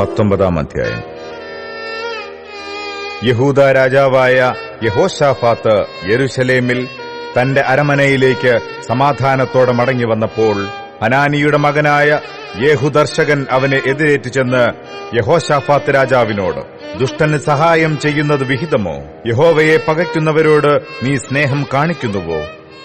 പത്തൊമ്പതാം അധ്യായം. യഹൂദ രാജാവായ യഹോഷാഫാത്ത് യെരുശലേമിൽ തന്റെ അരമനയിലേക്ക് സമാധാനത്തോടെ മടങ്ങി വന്നപ്പോൾ അനാനിയുടെ മകനായ യേഹുദർശകൻ അവനെ എതിരേറ്റു ചെന്ന് യഹോഷാഫാത്ത് രാജാവിനോട് ദുഷ്ടന് സഹായം ചെയ്യുന്നത് വിഹിതമോ? യഹോവയെ പകയ്ക്കുന്നവരോട് നീ സ്നേഹം കാണിക്കുന്നുവോ?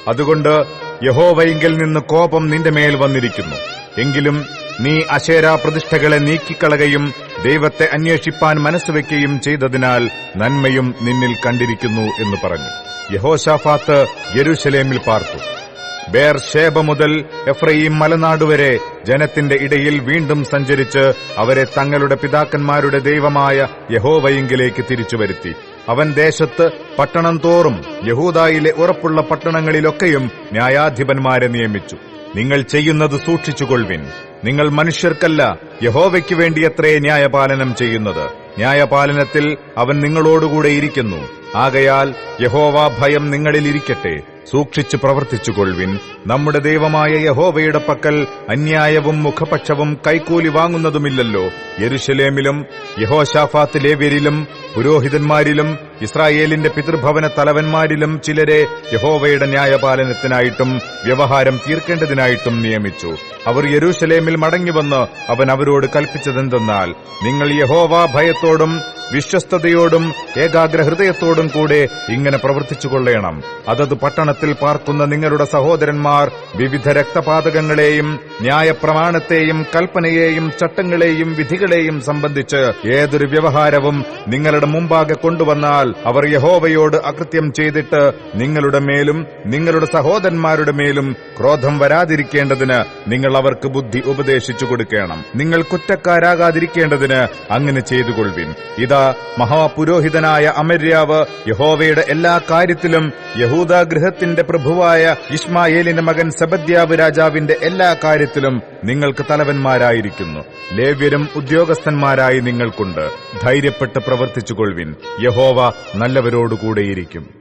അതുകൊണ്ട് യഹോവയിങ്കിൽ നിന്ന് കോപം നിന്റെ മേൽ വന്നിരിക്കുന്നു. എങ്കിലും നീ അശേരാ പ്രതിഷ്ഠകളെ നീക്കിക്കളകയും ദൈവത്തെ അന്വേഷിപ്പാൻ മനസ്സുവെക്കുകയും ചെയ്തതിനാൽ നന്മയും നിന്നിൽ കണ്ടിരിക്കുന്നു എന്ന് പറഞ്ഞു. യഹോഷാഫാത്ത് യെരുശലേമിൽ പാർത്തു. ബേർ ഷേബ മുതൽ എഫ്രയീം മലനാടുവരെ ജനത്തിന്റെ ഇടയിൽ വീണ്ടും സഞ്ചരിച്ച് അവരെ തങ്ങളുടെ പിതാക്കന്മാരുടെ ദൈവമായ യഹോവയിങ്കിലേക്ക് തിരിച്ചുവരുത്തി അവൻ ദേശത്ത് പട്ടണം തോറും യഹൂദായിലെ ഉറപ്പുള്ള പട്ടണങ്ങളിലൊക്കെയും ന്യായാധിപന്മാരെ നിയമിച്ചു. നിങ്ങൾ ചെയ്യുന്നത് സൂക്ഷിച്ചുകൊള്ളുവിൻ. നിങ്ങൾ മനുഷ്യർക്കല്ല യഹോവയ്ക്കു വേണ്ടിയത്രേ ന്യായപാലനം ചെയ്യുന്നത്. ന്യായപാലനത്തിൽ അവൻ നിങ്ങളോടുകൂടെ ഇരിക്കുന്നു. ആകയാൽ യഹോവ ഭയം നിങ്ങളിൽ ഇരിക്കട്ടെ. സൂക്ഷിച്ചു പ്രവർത്തിച്ചുകൊള്ളുവിൻ. നമ്മുടെ ദൈവമായ യഹോവയുടെ പക്കൽ അന്യായവും മുഖപക്ഷവും കൈക്കൂലി വാങ്ങുന്നതുമില്ലല്ലോ. യെരുഷലേമിലും യഹോഷാഫാത്ത് ലേവ്യരിലും പുരോഹിതന്മാരിലും ഇസ്രായേലിന്റെ പിതൃഭവന തലവന്മാരിലും ചിലരെ യഹോവയുടെ ന്യായപാലനത്തിനായിട്ടും വ്യവഹാരം തീർക്കേണ്ടതിനായിട്ടും നിയമിച്ചു. അവർ യെരൂശലേമിൽ മടങ്ങിവന്ന് അവൻ അവരോട് കൽപ്പിച്ചതെന്തെന്നാൽ നിങ്ങൾ യഹോവ ഭയത്തോടും വിശ്വസ്തയോടും ഏകാഗ്രഹൃദയത്തോടും കൂടെ ഇങ്ങനെ പ്രവർത്തിച്ചുകൊള്ളേണം. അതത് പട്ടണത്തിൽ പാർക്കുന്ന നിങ്ങളുടെ സഹോദരന്മാർ വിവിധ രക്തപാതകങ്ങളെയും ന്യായപ്രമാണത്തെയും കൽപ്പനയെയും ചട്ടങ്ങളെയും വിധികളെയും സംബന്ധിച്ച് ഏതൊരു വ്യവഹാരവും നിങ്ങളുടെ മുമ്പാകെ കൊണ്ടുവന്നാൽ അവർ യഹോവയോട് അകൃത്യം ചെയ്തിട്ട് നിങ്ങളുടെ മേലും നിങ്ങളുടെ സഹോദരന്മാരുടെ മേലും ക്രോധം വരാതിരിക്കേണ്ടതിന് നിങ്ങൾ അവർക്ക് ബുദ്ധി ഉപദേശിച്ചു കൊടുക്കണം. നിങ്ങൾ കുറ്റക്കാരാകാതിരിക്കേണ്ടതിന് അങ്ങനെ ചെയ്തുകൊള്ളുവിൻ. ഇതാ മഹാപുരോഹിതനായ അമര്യാവ് യഹോവയുടെ എല്ലാ കാര്യത്തിലും യഹൂദാഗൃഹത്തിന്റെ പ്രഭുവായ ഇസ്മായേലിന്റെ മകൻ സബദ്യാവ് രാജാവിന്റെ എല്ലാ കാര്യത്തിലും നിങ്ങൾക്ക് തലവന്മാരായിരിക്കുന്നു. ലേവ്യരും ഉദ്യോഗസ്ഥന്മാരായി നിങ്ങൾക്കുണ്ട്. ധൈര്യപ്പെട്ട് പ്രവർത്തിച്ചുകൊള്ളുവിൻ. യഹോവ നല്ലവരോടുകൂടെയിരിക്കും.